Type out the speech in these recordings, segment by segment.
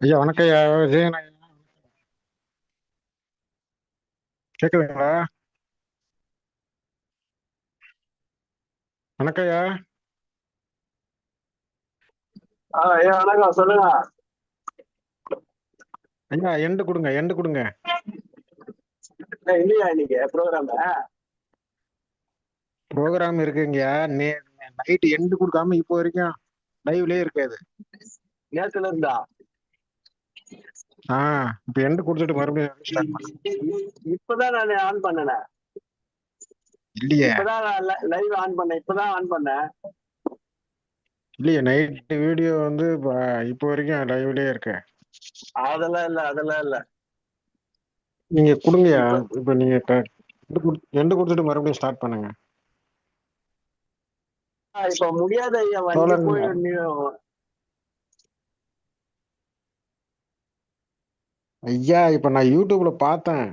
ஐயா வணக்கம் ஐயா. விஜயன் கேக்குதுங்களா? வணக்கம் ஐயா. ஐயா வணக்கம். சொல்லுங்க. ஐயா எண்டு கொடுங்க எண்டு கொடுங்க. இல்லையா இன்னைக்கு ப்ரோக்ராம் ப்ரோக்ராம் இருக்குங்கய்யா நே நைட்டு எண்டு கொடுக்காம இப்போ வரைக்கும் லைவ்லயே இருக்காது. நேத்துல இருந்தா ஆ இப்போ எண்டு கொடுத்துட்டு மறுபடியும் ஸ்டார்ட் இப்பதான் நான் ஆன் பண்ணேன். இல்லையே. இப்பதான் லைவ் ஆன் பண்ணேன். இப்பதான் ஆன் பண்ணேன். இல்லையே நைட் வீடியோ வந்து இப்ப- வரைக்கும் லைவ்லயே இருக்கு. அதெல்லாம் இல்ல அதெல்லாம் இல்ல. நீங்க கொடுங்கய்யா இப்போ நீங்க எண்டு குடு- எண்டு கொடுத்துட்டு மறுபடியும் ஸ்டார்ட் பண்ணுங்க. இப்ப முடியாத ஐயா ஐயா இப்போ நான் யூடியூப்ல பார்த்தேன்.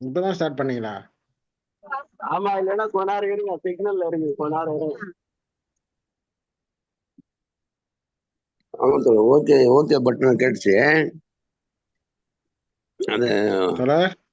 இப்பதான் ஸ்டார்ட் பண்ணீங்களா? ஆமா இல்லைன்னா கொஞ்ச நேரம் இருங்க. சிக்னல்ல இருக்கு கொஞ்ச நேரம் இருங்க ஆமா ஓகே ஓகே பட்டன் கேட்டுச்சு. بعد